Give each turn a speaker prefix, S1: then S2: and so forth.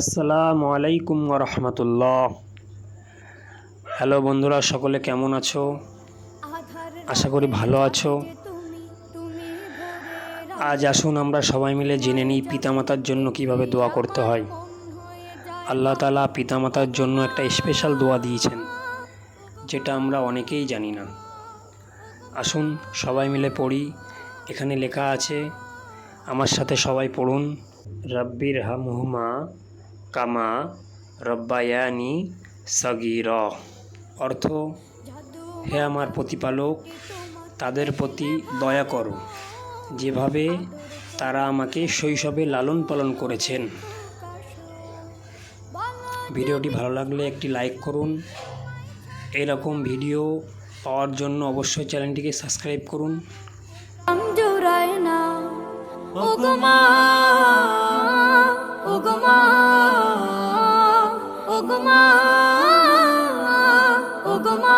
S1: আসসালামু আলাইকুম রহমতুল্লাহ। হ্যালো বন্ধুরা, সকলে কেমন আছো? আশা করি ভালো আছো। আজ আসুন আমরা সবাই মিলে জেনে নিই পিতামাতার জন্য কীভাবে দোয়া করতে হয়। আল্লাহ তালা পিতামাতার জন্য একটা স্পেশাল দোয়া দিয়েছেন, যেটা আমরা অনেকেই জানি না। আসুন সবাই মিলে পড়ি। এখানে লেখা আছে, আমার সাথে সবাই পড়ুন রব্বির হামহুমা কামা রব্বায়ানি সগির। অর্থ, হে আমার প্রতিপালক, তাদের প্রতি দয়া করো। যেভাবে তারা আমাকে শৈশবে লালন পালন করেছেন। ভিডিওটি ভালো লাগলে একটি লাইক করুন। এরকম ভিডিও পাওয়ার জন্য অবশ্যই চ্যানেলটিকে সাবস্ক্রাইব করুন।
S2: না ওগো মা ওগো মা।